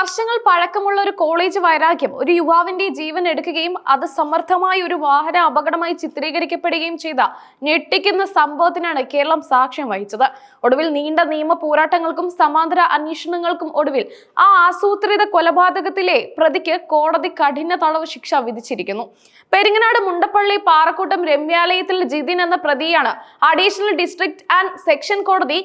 വർഷങ്ങൾ പഴക്കമുള്ള ഒരു കോളേജ് വൈരാഗ്യം ഒരു യുവാവിന്റെ ജീവൻ എടുക്കുകയും അത് സമർത്ഥമായ ഒരു വാഹന അപകടമായി ചിത്രീകരിക്കപ്പെടുകയും ചെയ്ത ഞെട്ടിക്കുന്ന സംഭവത്തിനാണ് കേരളം സാക്ഷ്യം വഹിച്ചത്. ഒടുവിൽ നീണ്ട നിയമ പോരാട്ടങ്ങൾക്കും സമാന്തര അന്വേഷണങ്ങൾക്കും ഒടുവിൽ ആ ആസൂത്രിത കൊലപാതകത്തിലെ പ്രതിക്ക് കോടതി കഠിന തടവ് ശിക്ഷ വിധിച്ചിരിക്കുന്നു. പെരിങ്ങനാട് മുണ്ടപ്പള്ളി പാറക്കൂട്ടം രമ്യാലയത്തിൽ ജിതിൻ എന്ന പ്രതിയാണ് അഡീഷണൽ ഡിസ്ട്രിക്ട് ആൻഡ് സെക്ഷൻ കോടതി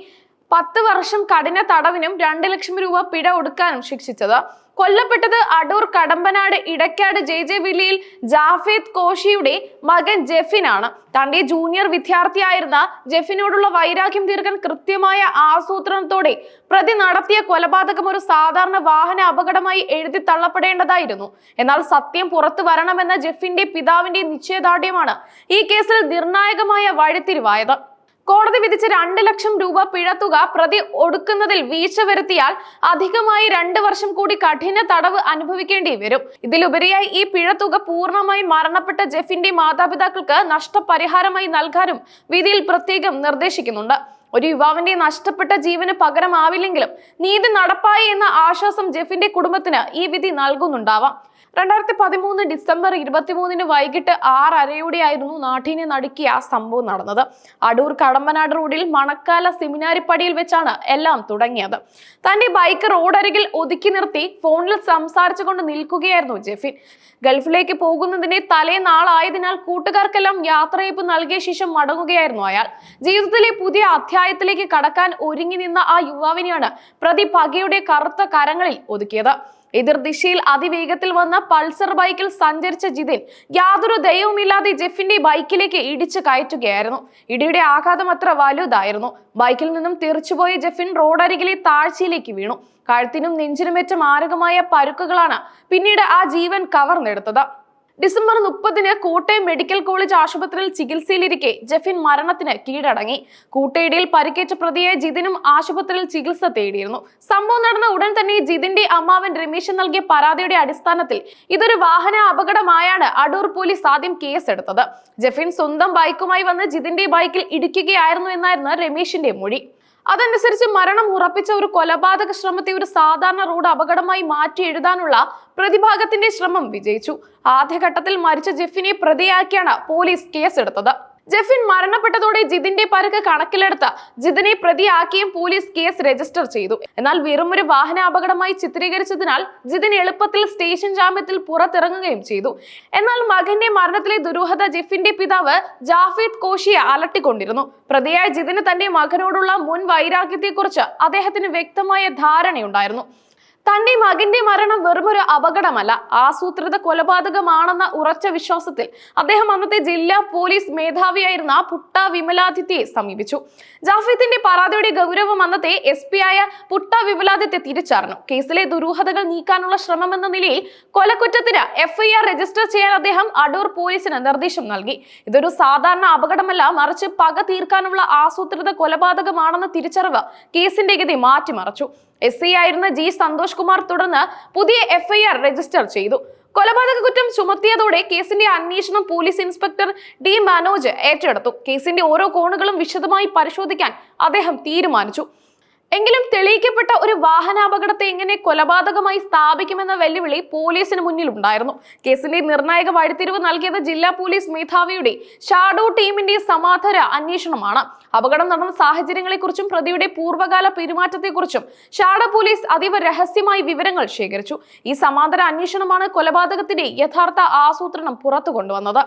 പത്ത് വർഷം കഠിന തടവിനും രണ്ട് ലക്ഷം രൂപ പിഴ ഒടുക്കാനും ശിക്ഷിച്ചത്. കൊല്ലപ്പെട്ടത് അടൂർ കടമ്പനാട് ഇടക്കാട് ജെ ജെ വില്ലിയിൽ ജാഫേദ് കോഷിയുടെ മകൻ ജെഫിനാണ്. തന്റെ ജൂനിയർ വിദ്യാർത്ഥിയായിരുന്ന ജെഫിനോടുള്ള വൈരാഗ്യം തീർക്കാൻ കൃത്യമായ ആസൂത്രണത്തോടെ പ്രതി നടത്തിയ കൊലപാതകം ഒരു സാധാരണ വാഹന അപകടമായി എഴുതി തള്ളപ്പെടേണ്ടതായിരുന്നു. എന്നാൽ സത്യം പുറത്തു വരണമെന്ന ജെഫിന്റെ പിതാവിന്റെ നിശ്ചയദാർഢ്യമാണ് ഈ കേസിൽ നിർണായകമായ വഴിത്തിരിവായത്. കോടതി വിധിച്ച രണ്ട് ലക്ഷം രൂപ പിഴത്തുക പ്രതി ഒടുക്കുന്നതിൽ വീഴ്ച വരുത്തിയാൽ അധികമായി രണ്ട് വർഷം കൂടി കഠിന തടവ് അനുഭവിക്കേണ്ടി വരും. ഇതിലുപരിയായി ഈ പിഴത്തുക പൂർണമായി മരണപ്പെട്ട ജെഫിന്റെ മാതാപിതാക്കൾക്ക് നഷ്ടപരിഹാരമായി നൽകാനും വിധിയിൽ പ്രത്യേകം നിർദ്ദേശിക്കുന്നുണ്ട്. ഒരു യുവാവിന്റെ നഷ്ടപ്പെട്ട ജീവന് പകരമാവില്ലെങ്കിലും നീതി നടപ്പായി എന്ന ആശ്വാസം ജെഫിന്റെ കുടുംബത്തിന് ഈ വിധി നൽകുന്നുണ്ടാവാം. രണ്ടായിരത്തി പതിമൂന്ന് ഡിസംബർ ഇരുപത്തിമൂന്നിന് വൈകിട്ട് ആറരയോടെയായിരുന്നു നാട്ടിനെ നടുക്കിയ സംഭവം നടന്നത്. അടൂർ കടമ്പനാട് റോഡിൽ മണക്കാല സെമിനാരിപ്പടിയിൽ വെച്ചാണ് എല്ലാം തുടങ്ങിയത്. തന്റെ ബൈക്ക് റോഡരികിൽ ഒതുക്കി നിർത്തി ഫോണിൽ സംസാരിച്ചുകൊണ്ട് നിൽക്കുകയായിരുന്നു ജെഫിൻ. ഗൾഫിലേക്ക് പോകുന്നതിന്റെ തലേനാളായതിനാൽ കൂട്ടുകാർക്കെല്ലാം യാത്രയപ്പ് നൽകിയ ശേഷം മടങ്ങുകയായിരുന്നു അയാൾ. ജീവിതത്തിലെ പുതിയ അധ്യായത്തിലേക്ക് കടക്കാൻ ഒരുങ്ങി നിന്ന ആ യുവാവിനെയാണ് പ്രതി പകയുടെ കറുത്ത കരങ്ങളിൽ ഒതുക്കിയത്. എതിർദിശയിൽ അതിവേഗത്തിൽ വന്ന പൾസർ ബൈക്കിൽ സഞ്ചരിച്ച ജിതിൻ യാതൊരു ദയവുമില്ലാതെ ജെഫിന്റെ ബൈക്കിലേക്ക് ഇടിച്ചു കയറ്റുകയായിരുന്നു. ഇടിയുടെ ആഘാതം അത്ര വലുതായിരുന്നു. ബൈക്കിൽ നിന്നും തെറിച്ചുപോയ ജെഫിൻ റോഡരികിലെ താഴ്ചയിലേക്ക് വീണു. കഴുത്തിനും നെഞ്ചിനുമേറ്റ മാരകമായ പരുക്കുകളാണ് പിന്നീട് ആ ജീവൻ കവർന്നെടുത്തത്. ഡിസംബർ മുപ്പതിന് കോട്ടയം മെഡിക്കൽ കോളേജ് ആശുപത്രിയിൽ ചികിത്സയിലിരിക്കെ ജഫിൻ മരണത്തിന് കീഴടങ്ങി. കൂട്ടയിടിയിൽ പരിക്കേറ്റ പ്രതിയെ ജിതിനും ആശുപത്രിയിൽ ചികിത്സ തേടിയിരുന്നു. സംഭവം നടന്ന ഉടൻ തന്നെ ജിതിന്റെ അമ്മാവൻ രമേശൻ നൽകിയ പരാതിയുടെ അടിസ്ഥാനത്തിൽ ഇതൊരു വാഹന അപകടമായാണ് അടൂർ പോലീസ് ആദ്യം കേസെടുത്തത്. ജഫിൻ സ്വന്തം ബൈക്കുമായി വന്ന് ജിതിന്റെ ബൈക്കിൽ ഇടിക്കുകയായിരുന്നു എന്നായിരുന്നു രമേശിന്റെ മൊഴി. അതനുസരിച്ച് മരണം ഉറപ്പിച്ച ഒരു കൊലപാതക ശ്രമത്തെ ഒരു സാധാരണ റോഡ് അപകടമായി മാറ്റി എഴുതാനുള്ള പ്രതിഭാഗത്തിന്റെ ശ്രമം വിജയിച്ചു. ആദ്യഘട്ടത്തിൽ മരിച്ച ജെഫിനെ പ്രതിയാക്കിയാണ് പോലീസ് കേസെടുത്തത്. ജെഫിൻ മരണപ്പെട്ടതോടെ ജിതിന്റെ പരുക്ക് കണക്കിലെടുത്ത് ജിതിനെ പ്രതിയാക്കിയും പോലീസ് കേസ് രജിസ്റ്റർ ചെയ്തു. എന്നാൽ വെറും ഒരു വാഹനാപകടമായി ചിത്രീകരിച്ചതിനാൽ ജിതിൻ എളുപ്പത്തിൽ സ്റ്റേഷൻ ജാമ്യത്തിൽ പുറത്തിറങ്ങുകയും ചെയ്തു. എന്നാൽ മകന്റെ മരണത്തിലെ ദുരൂഹത ജെഫിന്റെ പിതാവ് ജാഫീദ് കോഷിയെ അലട്ടിക്കൊണ്ടിരുന്നു. പ്രതിയായ ജിതിന് തന്റെ മകനോടുള്ള മുൻ വൈരാഗ്യത്തെക്കുറിച്ച് അദ്ദേഹത്തിന് വ്യക്തമായ ധാരണയുണ്ടായിരുന്നു. തന്റെ മകന്റെ മരണം വെറും ഒരു അപകടമല്ല. ആസൂത്രിത കൊലപാതകമാണെന്ന ഉറച്ച വിശ്വാസത്തിൽ അദ്ദേഹം അന്നത്തെ ജില്ലാ പോലീസ് മേധാവിയായിരുന്ന പുട്ട വിമലാദിത്യയെ സമീപിച്ചു. ജാഫിത്തിന്റെ പരാതിയുടെ ഗൗരവം അന്നത്തെ എസ് പി ആയ പുട്ട വിമലാദിത്യ തിരിച്ചറിഞ്ഞു. കേസിലെ ദുരൂഹതകൾ നീക്കാനുള്ള ശ്രമം എന്ന നിലയിൽ കൊലക്കുറ്റത്തിന് എഫ്ഐആർ രജിസ്റ്റർ ചെയ്യാൻ അദ്ദേഹം അടൂർ പോലീസിന് നിർദ്ദേശം നൽകി. ഇതൊരു സാധാരണ അപകടമല്ല മറിച്ച് പക തീർക്കാനുള്ള ആസൂത്രിത കൊലപാതകമാണെന്ന തിരിച്ചറിവ് കേസിന്റെ ഗതി മാറ്റിമറിച്ചു. എസ് ഐ ആയിരുന്ന ജി സന്തോഷ് കുമാർ തുടർന്ന് പുതിയ എഫ്ഐആർ രജിസ്റ്റർ ചെയ്തു. കൊലപാതക കുറ്റം ചുമത്തിയതോടെ കേസിന്റെ അന്വേഷണം പോലീസ് ഇൻസ്പെക്ടർ ഡി മനോജ് ഏറ്റെടുത്തു. കേസിന്റെ ഓരോ കോണുകളും വിശദമായി പരിശോധിക്കാൻ അദ്ദേഹം തീരുമാനിച്ചു. എങ്കിലും തെളിയിക്കപ്പെട്ട ഒരു വാഹനാപകടത്തെ എങ്ങനെ കൊലപാതകമായി സ്ഥാപിക്കുമെന്ന വെല്ലുവിളി പോലീസിന് മുന്നിലുണ്ടായിരുന്നു. കേസിന്റെ നിർണായക വഴിത്തിരിവ് നൽകിയത് ജില്ലാ പോലീസ് മേധാവിയുടെ ഷാഡോ ടീമിന്റെ സമാധര അന്വേഷണമാണ്. അപകടം നടന്ന സാഹചര്യങ്ങളെക്കുറിച്ചും പ്രതിയുടെ പൂർവകാല പെരുമാറ്റത്തെക്കുറിച്ചും ഷാഡോ പോലീസ് അതീവ രഹസ്യമായി വിവരങ്ങൾ ശേഖരിച്ചു. ഈ സമാന്തര അന്വേഷണമാണ് കൊലപാതകത്തിന്റെ യഥാർത്ഥ ആസൂത്രണം പുറത്തു കൊണ്ടുവന്നത്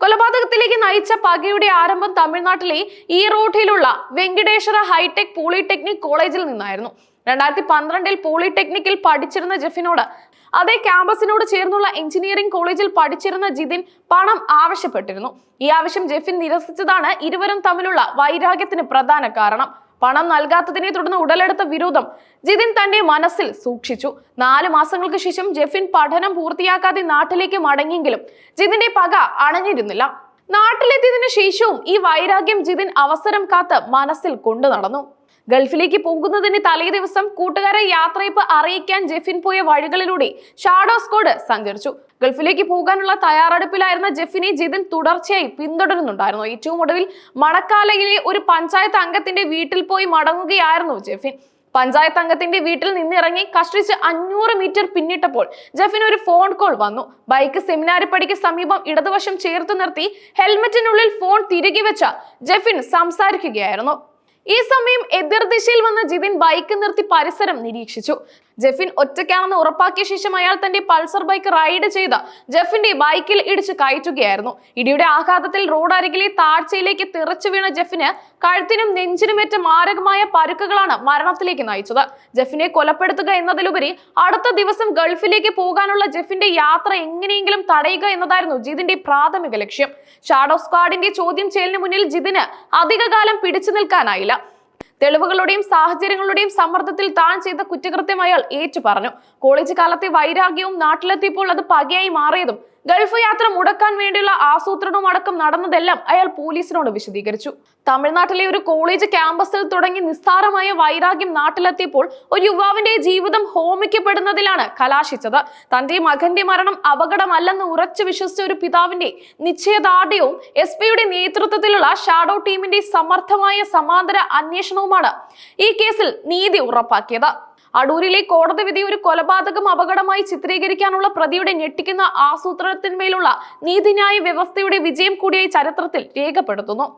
കൊലപാതകത്തിലേക്ക് നയിച്ച പകയുടെ ആരംഭം തമിഴ്നാട്ടിലെ ഈ റോഡിലുള്ള വെങ്കടേശ്വര ഹൈടെക് പോളിടെക്നിക് കോളേജിൽ നിന്നായിരുന്നു. രണ്ടായിരത്തി പന്ത്രണ്ടിൽ പോളിടെക്നിക്കിൽ പഠിച്ചിരുന്ന ജെഫിനോട് അതേ ക്യാമ്പസിനോട് ചേർന്നുള്ള എഞ്ചിനീയറിംഗ് കോളേജിൽ പഠിച്ചിരുന്ന ജിതിൻ പണം ആവശ്യപ്പെട്ടിരുന്നു. ഈ ആവശ്യം ജെഫിൻ നിരസിച്ചതാണ് ഇരുവരും തമ്മിലുള്ള വൈരാഗ്യത്തിന് പ്രധാന കാരണം. പണം നൽകാത്തതിനെ തുടർന്ന് ഉടലെടുത്ത വിരോധം ജിതിൻ തന്റെ മനസ്സിൽ സൂക്ഷിച്ചു. നാല് മാസങ്ങൾക്ക് ശേഷം ജെഫിൻ പഠനം പൂർത്തിയാക്കാതെ നാട്ടിലേക്ക് മടങ്ങിയെങ്കിലും ജിതിന്റെ പക അണഞ്ഞിരുന്നില്ല. നാട്ടിലെത്തിയതിനു ശേഷവും ഈ വൈരാഗ്യം ജിതിൻ അവസരം കാത്ത് മനസ്സിൽ കൊണ്ടു നടന്നു. ഗൾഫിലേക്ക് പോകുന്നതിന് തലേ ദിവസം കൂട്ടുകാരെ യാത്രയപ്പ് അറിയിക്കാൻ ജെഫിൻ പോയ വഴികളിലൂടെ ഷാഡോ സ്ക്വാഡ് സഞ്ചരിച്ചു. ഗൾഫിലേക്ക് പോകാനുള്ള തയ്യാറെടുപ്പിലായിരുന്ന ജെഫിനെ ജിതിൻ തുടർച്ചയായി പിന്തുടരുന്നുണ്ടായിരുന്നു. ഏറ്റവും ഒടുവിൽ മണക്കാലയിലെ ഒരു പഞ്ചായത്ത് അംഗത്തിന്റെ വീട്ടിൽ പോയി മടങ്ങുകയായിരുന്നു ജെഫിൻ. പഞ്ചായത്ത് അംഗത്തിന്റെ വീട്ടിൽ നിന്നിറങ്ങി കഷ്ടിച്ച് അഞ്ഞൂറ് മീറ്റർ പിന്നിട്ടപ്പോൾ ജെഫിന് ഒരു ഫോൺ കോൾ വന്നു. ബൈക്ക് സെമിനാരിപ്പടിക്ക് സമീപം ഇടതുവശം ചേർത്ത് നിർത്തി ഹെൽമറ്റിനുള്ളിൽ ഫോൺ തിരികെ വെച്ച ജെഫിൻ സംസാരിക്കുകയായിരുന്നു. ഈ സമയം എതിർദിശയിൽ വന്ന ജിതിൻ ബൈക്ക് നിർത്തി പരിസരം നിരീക്ഷിച്ചു. ജെഫിൻ ഒറ്റയ്ക്കാണെന്ന് ഉറപ്പാക്കിയ ശേഷം അയാൾ തന്റെ പൾസർ ബൈക്ക് റൈഡ് ചെയ്ത് ജെഫിന്റെ ബൈക്കിൽ ഇടിച്ച് കയറ്റുകയായിരുന്നു. ഇടിയുടെ ആഘാതത്തിൽ റോഡ് അരികിലെ താഴ്ചയിലേക്ക് തിറച്ചു വീണ ജെഫിന് കഴുത്തിനും നെഞ്ചിനുമേറ്റ മാരകമായ പരുക്കുകളാണ് മരണത്തിലേക്ക് നയിച്ചത്. ജെഫിനെ കൊലപ്പെടുത്തുക എന്നതിലുപരി അടുത്ത ദിവസം ഗൾഫിലേക്ക് പോകാനുള്ള ജെഫിന്റെ യാത്ര എങ്ങനെയെങ്കിലും തടയുക എന്നതായിരുന്നു ജിതിന്റെ പ്രാഥമിക ലക്ഷ്യം. ഷാഡോ സ്ക്വാഡിന്റെ ചോദ്യം ചെയ്യലിന് മുന്നിൽ ജിതിന് അധികകാലം പിടിച്ചു നിൽക്കാനായില്ല. തെളിവുകളുടെയും സാഹചര്യങ്ങളുടെയും സമ്മർദ്ദത്തിൽ താൻ ചെയ്ത കുറ്റകൃത്യം അയാൾ ഏറ്റു പറഞ്ഞു. കോളേജ് കാലത്തെ വൈരാഗ്യവും നാട്ടിലെത്തിയപ്പോൾ അത് പകയായി മാറിയതും ഗൾഫ് യാത്ര മുടക്കാൻ വേണ്ടിയുള്ള ആസൂത്രണവും അടക്കം നടന്നതെല്ലാം അയാൾ പോലീസിനോട് വിശദീകരിച്ചു. തമിഴ്നാട്ടിലെ ഒരു കോളേജ് ക്യാമ്പസിൽ തുടങ്ങി നിസ്സാരമായ വൈരാഗ്യം നാട്ടിലെത്തിയപ്പോൾ ഒരു യുവാവിന്റെ ജീവിതം ഹോമിക്കപ്പെടുന്നതിലാണ് കലാശിച്ചത്. തന്റെ മകന്റെ മരണം അപകടമല്ലെന്ന് ഉറച്ചു വിശ്വസിച്ച ഒരു പിതാവിന്റെ നിശ്ചയദാർഢ്യവും എസ് പിയുടെ നേതൃത്വത്തിലുള്ള ഷാഡോ ടീമിന്റെ സമർത്ഥമായ സമാന്തര അന്വേഷണവുമാണ് ഈ കേസിൽ നീതി ഉറപ്പാക്കിയത്. അടൂരിലെ കോടതി വിധി ഒരു കൊലപാതകം അപകടമായി ചിത്രീകരിക്കാനുള്ള പ്രതിയുടെ ഞെട്ടിക്കുന്ന ആസൂത്രണത്തിന്മേലുള്ള നീതിന്യായ വ്യവസ്ഥയുടെ വിജയം കൂടിയായി ചരിത്രത്തിൽ രേഖപ്പെടുത്തുന്നു.